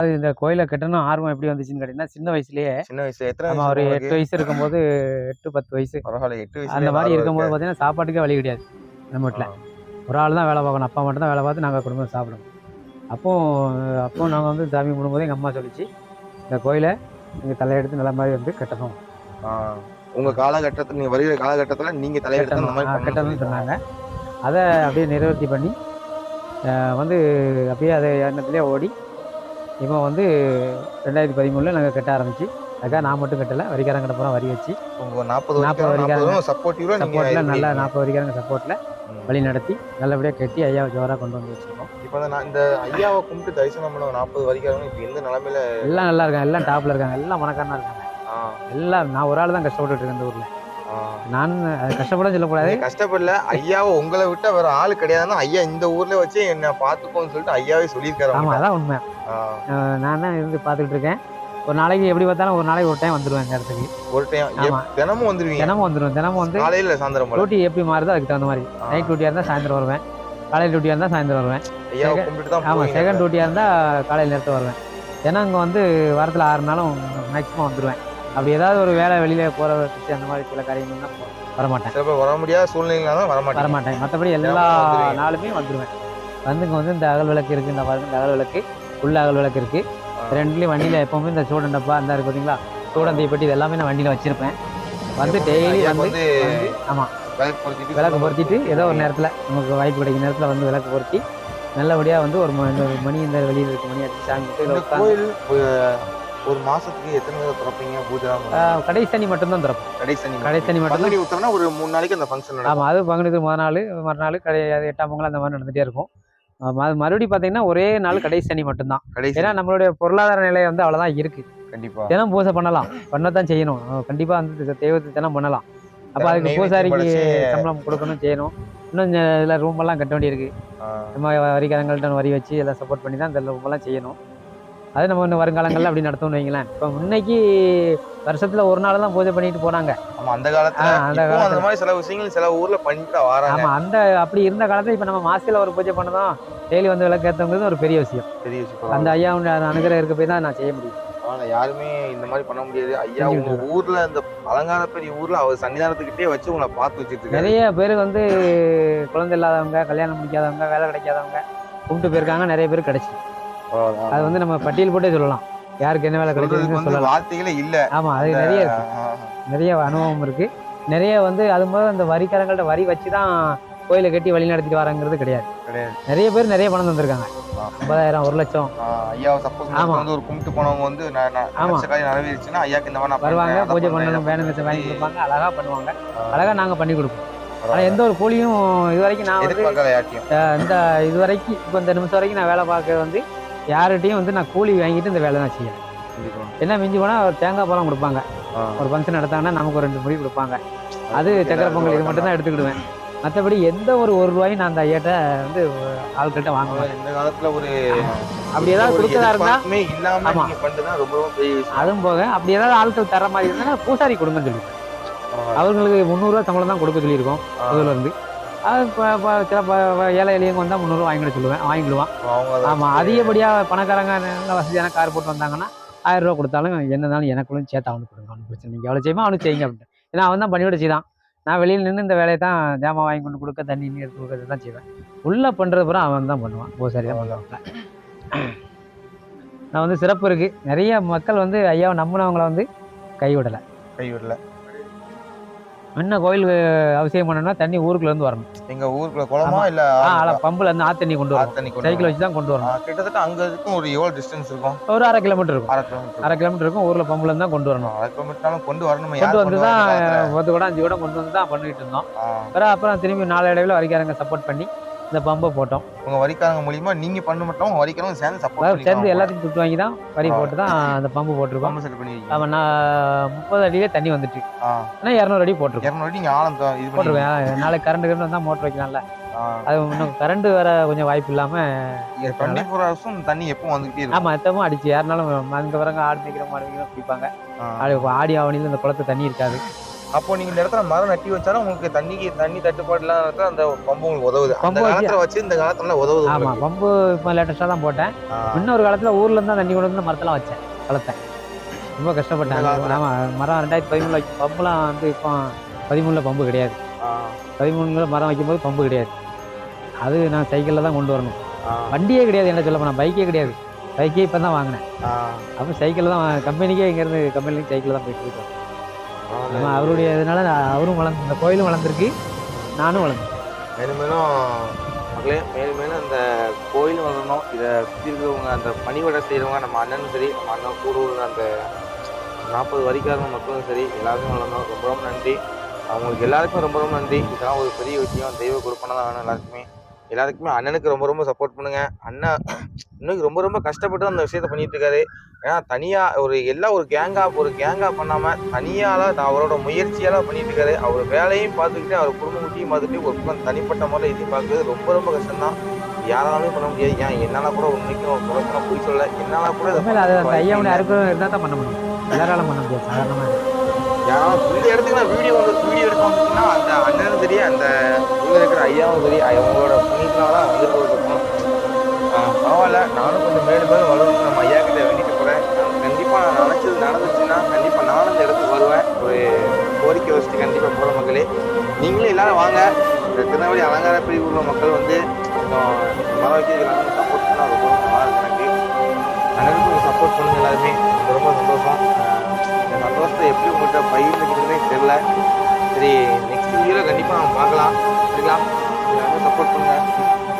அது இந்த கோயிலை கட்டணும் ஆர்வம் எப்படி வந்துச்சுன்னு கேட்டீங்கன்னா சின்ன வயசுலயே சின்ன வயசுல எத்தனை வயசு ஒரு? எட்டு வயசு இருக்கும்போது எட்டு பத்து வயசு. பரவாயில்ல எட்டு வயசுல அந்த மாதிரி இருக்கும்போது பார்த்தீங்கன்னா சாப்பாட்டுக்கே வழி கிடையாது நம்ம வீட்டில் ஒரு ஆள் தான் வேலை பார்க்கணும் அப்பா மட்டும் தான் வேலை பார்த்து நாங்கள் குடும்பம் சாப்பிடணும் அப்போ அப்போ நாங்கள் வந்து சாமி கும்பிடும்போது எங்கள் அம்மா சொல்லிச்சு இந்த கோயிலை நீங்கள் தலையெடுத்து நல்ல மாதிரி வந்து கட்டணும். உங்க காலகட்டத்துல நீங்க வருகிற காலகட்டத்துல நீங்க தலையெடுத்து அந்த மாதிரி கட்டணும்னு. சொன்னாங்க. அதை அப்படியே நிறைவேற்றி பண்ணி வந்து அப்படியே அதை எண்ணத்துலேயே ஓடி இப்போ வந்து ரெண்டாயிரத்தி பதிமூணில் நாங்கள் கட்ட ஆரம்பிச்சு. அதுக்காக நான் மட்டும் கட்டலை. வரிக்காரங்க கிட்ட பூரா வரி வச்சு. நாற்பது நாற்பது நீங்க சப்போர்ட்டில் நல்லா. நாற்பது வரிக்காரங்க சப்போர்ட்டில். வழி நடத்தி நல்லபடியாக கட்டி ஐயா ஜோராக கொண்டு வந்து வச்சுருக்கோம். இப்ப நான் இந்த ஐயாவை கும்பிட்டு தரிசனம் பண்ண நாற்பது வரைக்கும் இப்ப எந்த நிலைமையில எல்லாம் நல்லா இருக்காங்க. எல்லாம் டாப்பில் இருக்காங்க. எல்லாம் மனக்காரனா இருக்காங்க. எல்லாம் நான் ஒரு ஆள் தான் கஷ்டப்பட்டுட்டு இருக்கேன் இந்த ஊரில். நான் கஷ்டப்பட சொல்லக்கூடாது. கஷ்டப்படல. ஐயாவை உங்களை விட்டா வேற ஆளு கிடையாதுன்னா ஐயா இந்த ஊர்ல வச்சு என்ன பாத்துக்கோன்னு சொல்லிட்டு ஐயாவே சொல்லியிருக்காரு உங்கள்ட்ட. அதான் உண்மை. நான் தான் இருந்து பார்த்துக்கிட்டு இருக்கேன். ஒரு நாளைக்கு எப்படி பார்த்தாலும் ஒரு நாளைக்கு ஒரு டைம் வந்துடுவேன் இந்த இடத்துக்கு. ஒரு டைம் ஆமா. தினமும் வந்துருவீங்க? தினமும் வந்துடுவேன் தினமும் வந்து காலையில சாயந்தரம் டியூட்டி எப்படி மாறுதோ அதுக்கு தகுந்த மாதிரி. நைட் டியூட்டியாக இருந்தால் சாயந்தரம் வருவேன். காலையில் டியூட்டியாக இருந்தால் சாயந்தரம் வருவேன். ஆமாம். செகண்ட் டியூட்டியாக இருந்தால் காலையில் நேரத்தில் வருவேன். ஏன்னா இங்கே வந்து வாரத்தில் ஆறு நாளும் மேக்ஸிமம் வந்துடுவேன் அப்படி ஏதாவது ஒரு வேலை வெளியில் போகிற வச்சு அந்த மாதிரி சில காரியங்கள்லாம் வரமாட்டேன். சில வர முடியாத சூழ்நிலையில தான் வர மாட்டேன் வரமாட்டேன் மற்றபடி எல்லா. நாளுமே வந்துடுவேன் வந்து இங்கே வந்து இந்த அகல் விளக்கு இருக்குது இந்த பாருங்க இந்த அகல் விளக்கு. உள்ள அகல் விளக்கு இருக்குது ஆ. ரெண்டுலேயும் வண்டியில் எப்போவுமே இந்த சூடன் டப்பா அந்த இருக்கு பார்த்தீங்களா சூடன் தீப்பெட்டி இது எல்லாமே நான் வண்டியில் வச்சுருப்பேன். வந்து டெய்லி வந்து ஆமாம் விளக்கு பொருத்திட்டு ஏதோ ஒரு நேரத்தில் நமக்கு வாய்ப்பு கிடைக்கும் நேரத்தில் வந்து விளக்கு பொருத்தி நல்லபடியாக வந்து ஒரு மணி இந்த வெளியில் இருக்க மணி அடிச்சு சாமி கோயில் ஒரு- மாசத்துக்கு எத்தனை தடவை திறப்பீங்க? பூஜை? கடைசி சனி மட்டும்தான் திறப்போம். கடைசி சனி கடைசி சனி மட்டும் பங்குனி உத்தரம்னா ஒரு மூணு நாளைக்கு அந்த ஃபங்க்ஷன் ஆமாம் அது பங்குனுக்கு முத நாள் மறுநாள் கடை எட்டாம் பொங்கல் அந்த மாதிரி நடந்துகிட்டே இருக்கும். மறுபடியும் பார்த்தீங்கன்னா ஒரே நாள் கடைசி சனி மட்டும்தான். ஏன்னா நம்மளுடைய பொருளாதார நிலை வந்து அவ்வளோதான் இருக்கு. கண்டிப்பா. தினம் பூஜை பண்ணலாம். பண்ணத்தான் செய்யணும். கண்டிப்பா வந்து தெய்வத்தை தினம் பண்ணலாம். அப்போ அதுக்கு பூசாரிக்கு சம்பளம் கொடுக்கணும் செய்யணும். இன்னும் இதில் ரூம் எல்லாம் கட்ட வேண்டியிருக்கு. நம்ம வரிகாரங்கள்ட்ட வரி வச்சு எல்லாம் சப்போர்ட் பண்ணி தான் இந்த ரூம் எல்லாம் செய்யணும். அது நம்ம இன்னும் வருங்காலங்களில் அப்படி நடத்தணும்னு வைங்களேன். இப்போ முன்னைக்கு வருஷத்துல ஒரு நாள் தான் பூஜை பண்ணிட்டு போனாங்க. ஆமா அந்த காலத்துல அந்த அந்த. மாதிரி சில விஷயங்கள் சில ஊர்ல பண்ணிட்டு வராங்க. ஆமா அந்த அப்படி இருந்த காலத்துல இப்போ நம்ம மாசத்துல ஒரு பூஜை பண்ணதும் டெய்லி வந்து விளக்கேற்றங்கிறது ஒரு பெரிய விஷயம். பெரிய விஷயம். அந்த ஐயா அனுகிரகம் இருக்க போய் தான் நான் செய்ய முடியும். ஆனா யாருமே இந்த மாதிரி பண்ண முடியாது. ஐயா உங்க ஊர்ல இந்த அலங்கார பெரிய ஊர்ல அவர் சன்னிதானத்துக்கிட்டே வச்சு உங்களை பார்த்து வச்சிட்டு நிறைய பேர் வந்து குழந்தை இல்லாதவங்க கல்யாணம் முடிக்காதவங்க வேலை கிடைக்காதவங்க கும்பிட்டு போயிருக்காங்க நிறைய பேர் கிடைச்சி. அது வந்து நம்ம பட்டியல் போட்டே சொல்லலாம். யாருக்கு என்ன வேலை கிடைக்குதுன்னு சொல்லலாம் வார்த்தைகளே இல்ல ஆமா அது நிறைய நிறைய அனுபவம் இருக்கு நிறைய வந்து அது மாதிரி அந்த வரிக்காரங்கள்ட்ட வரி வச்சு தான் கோயிலை கட்டி வழி நடத்திட்டு வராங்கிறது கிடையாது. நிறைய பேர் நிறைய பணம் தந்திருக்காங்க. ஐம்பதாயிரம் ஒரு லட்சம் ஐயா சப்போஸ் ஆமா. வந்து ஒரு கும்பிட்டு போனவங்க வந்து ஆமா. நிறைவேறிச்சுன்னா ஐயாக்கு இந்த மாதிரி வருவாங்க பூஜை பண்ணணும் வேணுங்கிறத வாங்கி. கொடுப்பாங்க அழகா பண்ணுவாங்க அழகா நாங்க பண்ணி கொடுப்போம் ஆனா. எந்த ஒரு கூலியும் இது வரைக்கும் நான் வந்து இந்த இது வரைக்கும் இப்போ இந்த நிமிஷம் வரைக்கும் நான் வேலை பார்க்கறது வந்து யார்கிட்டையும் வந்து நான் கூலி வாங்கிட்டு இந்த வேலை தான் கண்டிப்பா. என்ன மிஞ்சி போனா ஒரு தேங்காய் பழம் கொடுப்பாங்க. ஒரு ஃபங்க்ஷன் நடத்தாங்கன்னா நமக்கு ஒரு ரெண்டு முடி கொடுப்பாங்க. அது சக்கரை பொங்கல் இது மட்டும் தான் எடுத்துக்கிடுவேன். மற்றபடி எந்த ஒரு ஒரு ரூபாயும் நான் அந்த ஐயாட்ட வந்து ஆட்கள்கிட்ட வாங்குவேன். இந்த காலத்துல ஒரு அப்படி ஏதாவது கொடுக்கறதா இருந்தா எதிர்பார்ப்புமே இல்லாம ஆமா. நீங்க பண்றதுதான் ரொம்ப ரொம்ப பெரிய விஷயம். அதுவும் போக அப்படி ஏதாவது ஆட்கள் தர மாதிரி இருந்தா பூசாரி கொடுங்கன்னு சொல்லி அவங்களுக்கு முந்நூறுரூவா சம்பளம் தான் கொடுக்க சொல்லியிருக்கோம் ஆ, சில ஏழை எளியவங்க வந்தால் முந்நூறுவா வாங்கிட சொல்லுவேன். வாங்கிடுவான் ஆமாம் அதிகப்படியாக பணக்காரங்க நல்ல வசதியான கார் போட்டு வந்தாங்கன்னா ஆயிரம் ரூபா கொடுத்தாலும் என்னனாலும் எனக்குள்ளும் சேர்த்து அவனுக்கு கொடுங்க அவனுக்கு பிரச்சனை நீங்கள் எவ்வளோ செய்யுமோ அவனுக்கு செய்யுங்க அப்படின்ட்டு. ஏன்னா அவன் தான் பண்ணிவிட செய்தான். நான் வெளியில் நின்று இந்த வேலையை தான் ஜாமான் வாங்கி கொண்டு கொடுக்க தண்ணி நீர் எடுத்து கொடுக்கறது தான் செய்வேன். உள்ளே பண்ணுறது பூரா அவன் தான் பண்ணுவான். பூசாரி தான் பண்ணுவாங்க நான் வந்து சிறப்பு இருக்குது நிறைய மக்கள் வந்து ஐயாவை நம்பினவங்கள வந்து கைவிடலை. கைவிடல. என்ன கோயில் அவசியம் பண்ணணும்னா தண்ணி ஊருக்குள்ள இருந்து வரணும். எங்க ஊருக்குள்ள குளமா. இல்ல பம்பில் இருந்து ஆத்தண்ணி கொண்டு வரணும் ஆத்தண்ணி கொண்டு சைக்கிள். வச்சு தான் கொண்டு வரணும். கிட்டத்தட்ட அங்க இருக்கும் ஒரு எவ்வளவு டிஸ்டன்ஸ் இருக்கும்? ஒரு அரை கிலோமீட்டர் இருக்கும். அரை கிலோமீட்டர் அரை கிலோமீட்டர் இருக்கும். ஊரில் பம்பில் இருந்து தான் கொண்டு வரணும். அரை கிலோமீட்டர்னாலும் கொண்டு வரணும். கொண்டு வந்து தான் பத்து கூட அஞ்சு கூட கொண்டு வந்து தான் பண்ணிட்டு இருந்தோம். அப்புறம் திரும்பி நாளடைவில் வரிக்காரங்க சப்போர்ட் பண்ணி இந்த பம்பை போட்டோம். உங்க வரிக்காரங்க மூலியமா நீங்க பண்ண மட்டும் உங்க வரிக்காரங்க சேர்ந்து சப்போர்ட் சேர்ந்து எல்லாத்தையும் துட்டு வாங்கி தான் வரி போட்டு தான் அந்த பம்பு போட்டிருக்கோம். பம்பு செட் பண்ணிருக்கீங்க. அவன் நான் முப்பது அடியிலே தண்ணி வந்துட்டு ஆ. ஆனால் இரநூறு அடி போட்டிருக்கோம். இருநூறு அடி நீங்க ஆழம் இது பண்ணி போட்டிருக்கேன் நாளைக்கு கரண்ட் கரண்ட் வந்தால் மோட்டர் வைக்கலாம்ல. அது இன்னும் கரண்ட் வர கொஞ்சம் வாய்ப்பு இல்லாமல் டுவெண்ட்டி ஃபோர் ஹவர்ஸும் தண்ணி எப்பவும் வந்துகிட்டே இருக்கும். ஆமாம் எத்தமும் அடிச்சு. யாருனாலும் அங்கே வரங்க ஆடு மேய்க்கிற மாடு மேய்க்கிற பிடிப்பாங்க. ஆடு ஆவணியில் இந்த குளத்து தண்ணி இருக்காது. அப்போ நீங்க இந்த இடத்துல மரம் நட்டி வச்சாலும் உங்களுக்கு தண்ணிக்கு தண்ணி தட்டுப்பாடு இல்லாத அந்த பம்பு உங்களுக்கு உதவுது. அந்த காலத்துல வச்சு இந்த காலத்துல உதவுது உங்களுக்கு. பம்பு இப்போ லேட்டஸ்ட்டாக தான் போட்டேன். இன்னொரு காலத்தில் ஊர்ல இருந்து தண்ணி கொண்டு வந்து மரத்தெல்லாம் வச்சேன் வளர்த்தேன். ரொம்ப கஷ்டப்பட்டேன்? ஆமாம் மரம் ரெண்டாயிரத்தி பதிமூணுல பம்புலாம் வந்து இப்போ பதிமூணுல பம்பு கிடையாது. பதிமூணுல மரம் வைக்கும்போது பம்பு கிடையாது. அது நான் சைக்கிளில் தான் கொண்டு வரணும். வண்டியே கிடையாது என்ன சொல்ல போனால் பைக்கே கிடையாது. பைக்கே இப்போ தான் வாங்கினேன். அப்போ சைக்கிள் தான் கம்பெனிக்கே இங்கேருந்து கம்பெனிலேருந்து சைக்கிள் தான் போயிட்டு பரவாயில்ல. நம்ம அவருடைய இதனால நான் அவரும் வளர்ந்து இந்த கோயிலும் வளர்ந்துருக்கு. நானும் வளர்ந்தேன் மேலும் மேலும் மக்களே மேலும் மேலும் அந்த கோயில் வளரணும். இதை சுற்றி இருக்கிறவங்க அந்த பணிவடை செய்கிறவங்க நம்ம அண்ணனும் சரி நம்ம அண்ணன் கூட உள்ள அந்த நாற்பது வரிக்காரங்க மக்களும் சரி எல்லாருமே வளரணும். ரொம்ப ரொம்ப நன்றி. அவங்களுக்கு எல்லாருக்கும் ரொம்ப ரொம்ப நன்றி. இதெல்லாம் ஒரு பெரிய விஷயம். தெய்வ கொடுப்பனை தான் வேணும் எல்லாருக்குமே. எல்லாருக்குமே அண்ணனுக்கு ரொம்ப ரொம்ப சப்போர்ட் பண்ணுங்க. அண்ணன் இன்னைக்கு ரொம்ப ரொம்ப கஷ்டப்பட்டு அந்த விஷயத்த பண்ணிட்டு இருக்காரு. ஏன்னா தனியா ஒரு எல்லாம் ஒரு கேங்கா ஒரு கேங்கா பண்ணாம தனியால தான் அவரோட முயற்சியால பண்ணிட்டு இருக்காரு. அவர் வேலையும் பார்த்துக்கிட்டு அவர் குடும்ப குட்டியும் பார்த்துட்டு ஒரு பக்கம் தனிப்பட்ட முறையில் இதையும் பார்க்கறது ரொம்ப ரொம்ப கஷ்டம்தான். யாராலுமே பண்ண முடியாது. ஏன் என்னால கூட உண்மைக்கும் குறைப்பா போய் சொல்ல என்னால கூட இருந்தால் பண்ண முடியும். எல்லாராலும் பண்ண முடியாது சாதாரணமாக. யாராலும் இந்த இடத்துக்கு நான் வீடியோ வந்து வீடியோ எடுக்க வந்துச்சுன்னா அந்த அண்ணனும் சரி அந்த ஐயாவும் சரி அவங்களோட புண்ணியத்தினால தான் வந்துருக்கோம் பரவாயில்ல. நானும் கொஞ்சம் மேலும் மேலும் வருவேன் நம்ம ஐயா கிட்ட வேண்டிட்டு போகிறேன் கண்டிப்பாக நான் நினச்சது நடந்துச்சுன்னா கண்டிப்பாக நானும் இந்த இடத்துக்கு வருவேன். ஒரு கோரிக்கை வச்சுட்டு கண்டிப்பாக போகிற மக்களே. நீங்களும் எல்லாரும் வாங்க. இந்த திருநெல்வேலி அலங்கார பிரிவு உள்ள மக்கள் வந்து கொஞ்சம் மரம் வைக்கிறதுக்கு சப்போர்ட் பண்ணால் ரொம்ப ரொம்ப நல்லா இருக்கு எனக்கு. அண்ணனுக்கு கொஞ்சம் சப்போர்ட் பண்ணுங்க எல்லாருமே. ரொம்ப சந்தோஷம். இந்த சந்தோஷத்தை எப்படி உங்கள்கிட்ட பகிர்ந்துக்கிறதுனே தெரில சரி நெக்ஸ்ட் வீடியோவில் கண்டிப்பாக நம்ம பார்க்கலாம். சரிங்களா? எல்லாருமே சப்போர்ட் பண்ணுங்க.